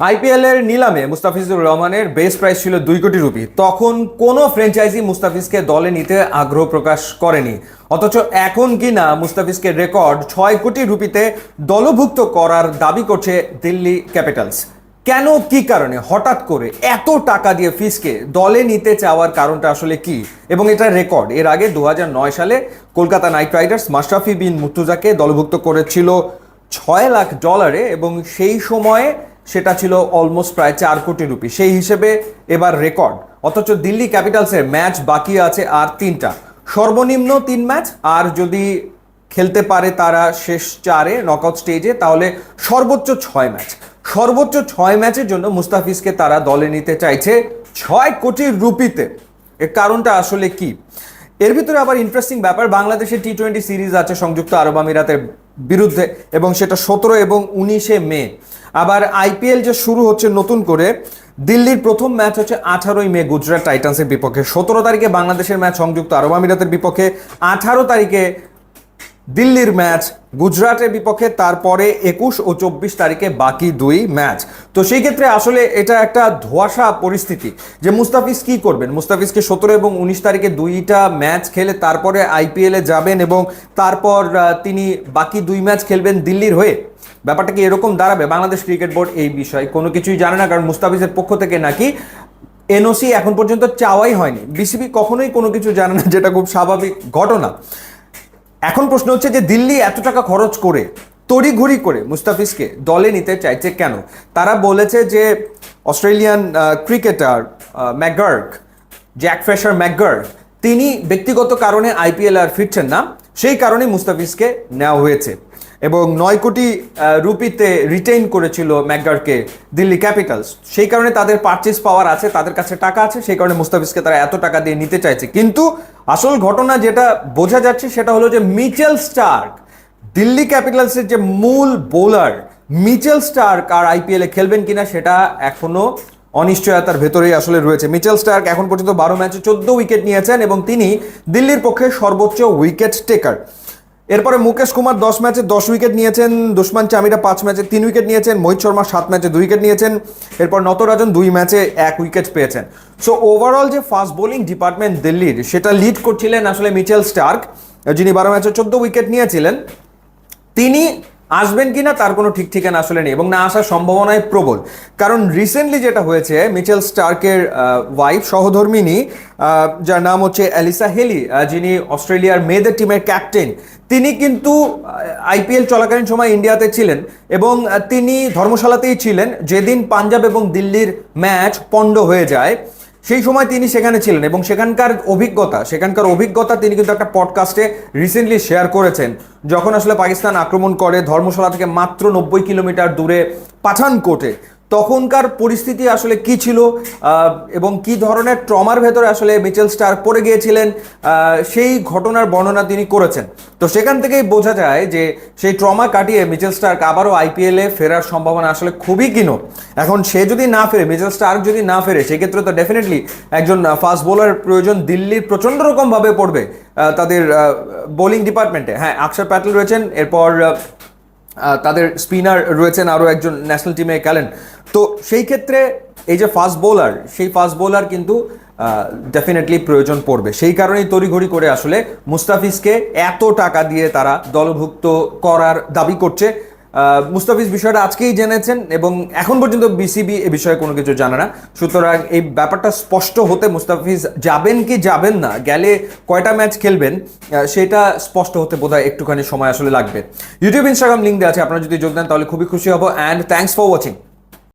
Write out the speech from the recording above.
IPL এর নিলামে মুস্তাফিজুর রহমানের বেস প্রাইস ছিল দুই কোটি রুপি। তখন কোনো ফ্র্যাঞ্চাইজি মুস্তাফিজকে দলে নিতে আগ্রহ প্রকাশ করেনি। অথচ এখন কিনা মুস্তাফিজকে রেকর্ড ছয় কোটি রুপিতে দলভুক্ত করার দাবি করছে দিল্লি ক্যাপিটালস। কেন, কি কারণে, হঠাৎ করে এত টাকা দিয়ে ফিসকে দলে নিতে চাওয়ার কারণটা আসলে কি? এবং এটা রেকর্ড। এর আগে দু হাজার নয় সালে কলকাতা নাইট রাইডার্স মাশরাফি বিন মুর্তুজাকে দলভুক্ত করেছিল ছয় লাখ ডলারে এবং সেই সময়ে সেটা ছিল অলমোস্ট প্রায় চার কোটি রুপি। সেই হিসেবে এবার রেকর্ড অথচ দিল্লি ক্যাপিটালসের ম্যাচ বাকি আছে আর তিনটা। সর্বনিম্ন তিন ম্যাচ আর যদি খেলতে পারে তারা শেষ চারে নকআউট স্টেজে তাহলে সর্বোচ্চ ছয় ম্যাচ সর্বোচ্চ ছয় ম্যাচের জন্য মুস্তাফিজকে তারা দলে নিতে চাইছে ছয় কোটি রুপিতে। এর কারণটা আসলে কি? এর ভিতরে আবার ইন্টারেস্টিং ব্যাপার। বাংলাদেশের টি টোয়েন্টি সিরিজ আছে, সংযুক্ত আরব আমিরাতের বিরুদ্ধে এবং সেটা সতেরো এবং উনিশে মে। আবার আইপিএল যে শুরু হচ্ছে নতুন করে, দিল্লির প্রথম ম্যাচ হচ্ছে আঠারোই মে, গুজরাট টাইটান্সের বিপক্ষে। সতেরো তারিখে বাংলাদেশের ম্যাচ সংযুক্ত আরব আমিরাতের বিপক্ষে, আঠারো তারিখে দিল্লির ম্যাচ গুজরাটের বিপক্ষে, তারপরে একুশ ও চব্বিশ তারিখে বাকি দুই ম্যাচ। তো সেই ক্ষেত্রে আসলে এটা একটা ধোয়াশা পরিস্থিতি যে মুস্তাফিজ কি করবেন? মুস্তাফিজকে সতেরো এবং উনিশ তারিখে দুইটা ম্যাচ খেলে তারপরে আইপিএলে যাবেন এবং তারপর তিনি বাকি দুই ম্যাচ খেলবেন দিল্লির হয়ে? ব্যাপারটা কি এরকম দাঁড়াবে? বাংলাদেশ ক্রিকেট বোর্ড এই বিষয়ে কোনো কিছুই জানে না, কারণ মুস্তাফিজের পক্ষ থেকে নাকি এনওসি এখন পর্যন্ত চাওয়াই হয়নি। বিসিবি কখনোই কোনো কিছু জানে না, যেটা খুব স্বাভাবিক ঘটনা। এখন প্রশ্ন হচ্ছে যে দিল্লি এত টাকা খরচ করে তড়িঘড়ি করে মুস্তাফিজকে দলে নিতে চাইছে কেন? তারা বলেছে যে Australian cricketer McGurk Jake Fraser McGurk তিনি ব্যক্তিগত কারণে আইপিএল আর ফিরছেন না, সেই কারণে মুস্তাফিজকে নেওয়া হয়েছে এবং নয় কোটি রুপিতে রিটেইন করেছিল ম্যাকগার্ডকে দিল্লি ক্যাপিটালস। সেই কারণে তাদের পারচেস পাওয়ার আছে, তাদের কাছে টাকা আছে, সেই কারণে মুস্তাফিজকে তারা এত টাকা দিয়ে নিতে চাইছে। কিন্তু আসল ঘটনা যেটা বোঝা যাচ্ছে সেটা হলো যে মিচেল স্টার্ক দিল্লি ক্যাপিটালসের যে মূল বোলার মিচেল স্টার্ক আর আইপিএলে খেলবেন কিনা সেটা এখনও অনিশ্চয়তার ভেতরেই আসলে রয়েছে। মিচেল স্টার্ক এখন পর্যন্ত বারো ম্যাচে চোদ্দ উইকেট নিয়েছেন এবং তিনি দিল্লির পক্ষে সর্বোচ্চ উইকেট টেকার। এরপরে মুকেশ কুমার দশ ম্যাচে দশ উইকেট নিয়েছেন দুষ্মান চামিরা পাঁচ ম্যাচে তিন উইকেট নিয়েছেন, মোহিত শর্মা সাত ম্যাচে দুই উইকেট নিয়েছেন, এরপর নতরাজন দুই ম্যাচে এক উইকেট পেয়েছেন। সো ওভারঅল যে ফাস্ট বোলিং ডিপার্টমেন্ট দিল্লির, সেটা লিড করছিলেন আসলে মিচেল স্টার্ক, যিনি বারো ম্যাচে চোদ্দ উইকেট নিয়েছিলেন তিনি আসবেন কিনা তার কোনো ঠিক ঠিকানা আসলে নেই এবং না আসার সম্ভাবনায় প্রবল। কারণ রিসেন্টলি যেটা হয়েছে মিচেল স্টার্কের ওয়াইফ সহধর্মিনী যার নাম হচ্ছে অ্যালিসা হেলি যিনি অস্ট্রেলিয়ার মেয়েদের টিমের ক্যাপ্টেন তিনি কিন্তু আইপিএল চলাকালীন সময় ইন্ডিয়াতে ছিলেন এবং তিনি ধর্মশালাতেই ছিলেন। যেদিন পাঞ্জাব এবং দিল্লির ম্যাচ পণ্ড হয়ে যায় সেই সময় তিনি সেখানে ছিলেন এবং সেখানকার অভিজ্ঞতা সেখানকার অভিজ্ঞতা তিনি কিন্তু একটা পডকাস্টে রিসেন্টলি শেয়ার করেছেন, যখন আসলে পাকিস্তান আক্রমণ করে ধর্মশালা থেকে মাত্র নব্বই কিলোমিটার দূরে পাঠানকোটে। তখনকার পরিস্থিতি আসলে কি ছিল এবং কি ধরনের ট্রমার ভেতরে আসলে মিচেল স্টার পড়ে গিয়েছিলেন সেই ঘটনার বর্ণনা তিনি করেছেন। তো সেখান থেকেই বোঝা যায় যে সেই ট্রমা কাটিয়ে মিচেল স্টার্ক আবারও আইপিএলে ফেরার সম্ভাবনা আসলে খুবই কিনো এখন সে যদি না ফেরে, মিচেল স্টার্ক যদি না ফেরে, সেক্ষেত্রে তো ডেফিনেটলি একজন ফাস্ট বোলার প্রয়োজন দিল্লির প্রচণ্ড রকমভাবে পড়বে তাদের বোলিং ডিপার্টমেন্টে হ্যাঁ অক্ষর প্যাটেল রয়েছেন, এরপর তাদের স্পিনার রয়েছেন আরও একজন ন্যাশনাল টিমে খেলেন। তো সেই ক্ষেত্রে এই যে ফাস্ট বোলার সেই ফাস্ট বোলার কিন্তু ডেফিনেটলি প্রয়োজন পড়বে। সেই কারণেই তড়িঘড়ি করে আসলে মুস্তাফিজকে এত টাকা দিয়ে তারা দলভুক্ত করার দাবি করছে। মুস্তাফিজ বিষয়টা আজকেই জেনেছেন এবং এখন পর্যন্ত বিসিবি এ বিষয়ে কোনো কিছু জানে না। সুতরাং এই ব্যাপারটা স্পষ্ট হতে মুস্তাফিজ যাবেন কি যাবেন না, গেলে কয়টা ম্যাচ খেলবেন সেটা স্পষ্ট হতে বোধহয় একটুখানি সময় আসলে লাগবে। ইউটিউব ইনস্টাগ্রাম লিঙ্ক দেওয়া আছে। আপনারা যদি যোগ দেন, তাহলে খুবই খুশি হব। And thanks for watching